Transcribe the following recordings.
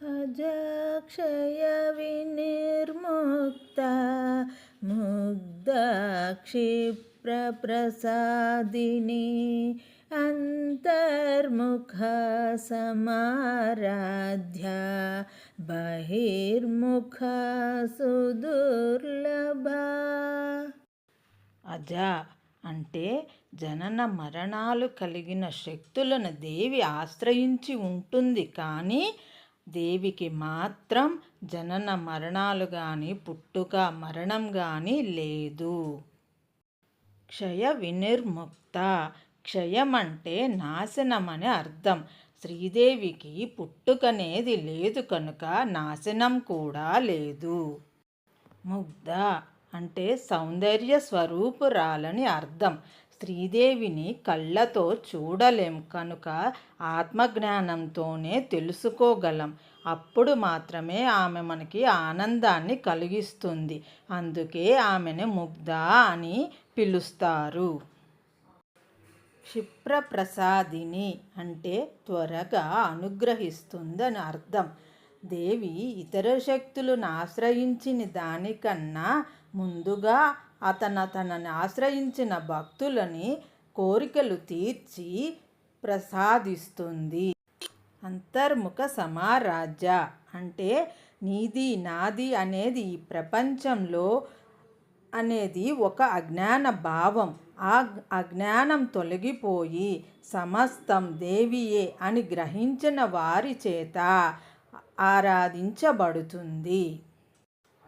అజాక్షయ వినిర్ముక్త ముగ్ధ క్షిప్రప్రసాదిని అంతర్ముఖ సమారాధ్య బహిర్ముఖ సుదుర్లభ. అజా అంటే జనన మరణాలు కలిగిన శక్తులను దేవి ఆశ్రయించి ఉంటుంది కానీ దేవికి మాత్రం జనన మరణాలు కానీ పుట్టుక మరణం కానీ లేదు. క్షయ వినిర్ముక్త. క్షయం అంటే నాశనం అని అర్థం. శ్రీదేవికి పుట్టుకనేది లేదు కనుక నాశనం కూడా లేదు. ముగ్ధ అంటే సౌందర్య స్వరూపురాలని అర్థం. శ్రీదేవిని కళ్ళతో చూడలేం కనుక ఆత్మజ్ఞానంతోనే తెలుసుకోగలం. అప్పుడు మాత్రమే ఆమె మనకి ఆనందాన్ని కలిగిస్తుంది. అందుకే ఆమెను ముగ్ధ అని పిలుస్తారు. క్షిప్రప్రసాదిని అంటే త్వరగా అనుగ్రహిస్తుందని అర్థం. దేవి ఇతర శక్తులను ఆశ్రయించిన దానికన్నా ముందుగా అతను తనని ఆశ్రయించిన భక్తులని కోరికలు తీర్చి ప్రసాదిస్తుంది. అంతర్ముఖ సమారాజ్య అంటే నీది నాది అనేది ఈ ప్రపంచంలో అనేది ఒక అజ్ఞాన భావం. ఆ అజ్ఞానం తొలగిపోయి సమస్తం దేవియే అని గ్రహించిన వారి చేత ఆరాధించబడుతుంది.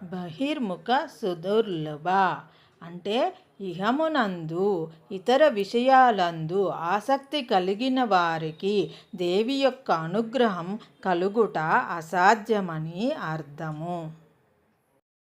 బహిర్ముఖ సుదుర్లభ అంటే ఇహమునందు ఇతర విషయాలందు ఆసక్తి కలిగిన వారికి దేవి యొక్క అనుగ్రహం కలుగుట అసాధ్యమని అర్థము.